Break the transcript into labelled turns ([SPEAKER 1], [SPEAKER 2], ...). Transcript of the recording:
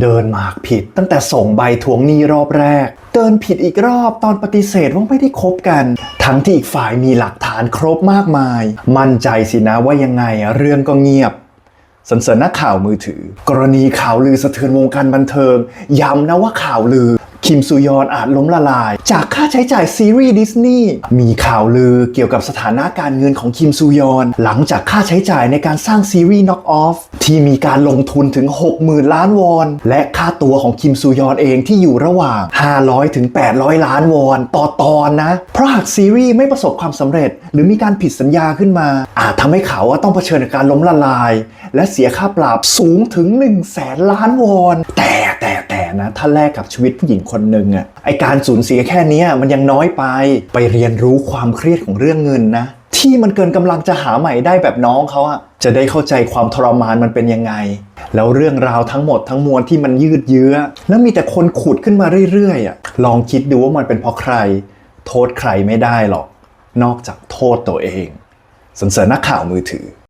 [SPEAKER 1] เดินหมากผิดตั้งแต่ส่งใบทวงหนี้รอบแรก เดินผิดอีกรอบตอนปฏิเสธว่าไม่ได้คบกัน ทั้งที่อีกฝ่ายมีหลักฐานครบมากมาย มั่นใจสินะว่ายังไงอะเรื่องก็เงียบสันเสริญนักข่าวมือถือ กรณีข่าวลือสะเทือนวงการบันเทิงย้ำนะว่าข่าวลือ คิมซูยอนอาจล้มละลาย จากค่าใช้จ่ายซีรีส์ดิสนีย์มีข่าวลือเกี่ยวกับสถานะการเงินของคิมซูยอน หลังจากค่าใช้จ่ายในการสร้างซีรีส์ Knock Off ที่มีการลงทุนถึง 60,000 ล้านวอน และค่าตัวของคิมซูยอนเองที่อยู่ระหว่าง 500 ถึง 800 ล้านวอน ต่อตอนนะ เพราะหากซีรีส์ไม่ประสบความสำเร็จ หรือมีการผิดสัญญาขึ้นมา อาจทำให้เขาว่าต้องเผชิญกับการล้มละลาย และเสียค่าปรับสูงถึง 1 0 0 0 0แสนล้านวอน แต่แต่แต่ นะถ้าแลกกับชีวิตผู้หญิงคนหนึ่งอะไอการสูญเสียแค่นี้มันยังน้อยไปไปเรียนรู้ความเครียดของเรื่องเงินนะ ที่มันเกินกำลังจะหาใหม่ได้แบบน้องเขาอะจะได้เข้าใจความทรมานมันเป็นยังไง แล้วเรื่องราวทั้งหมดทั้งมวลที่มันยืดเยื้อ แล้วมีแต่คนขุดขึ้นมาเรื่อยๆอะลองคิดดูว่ามันเป็นเพราะใคร โทษใครไม่ได้หรอก นอกจากโทษตัวเองสันเสริญนักข่าวมือถือ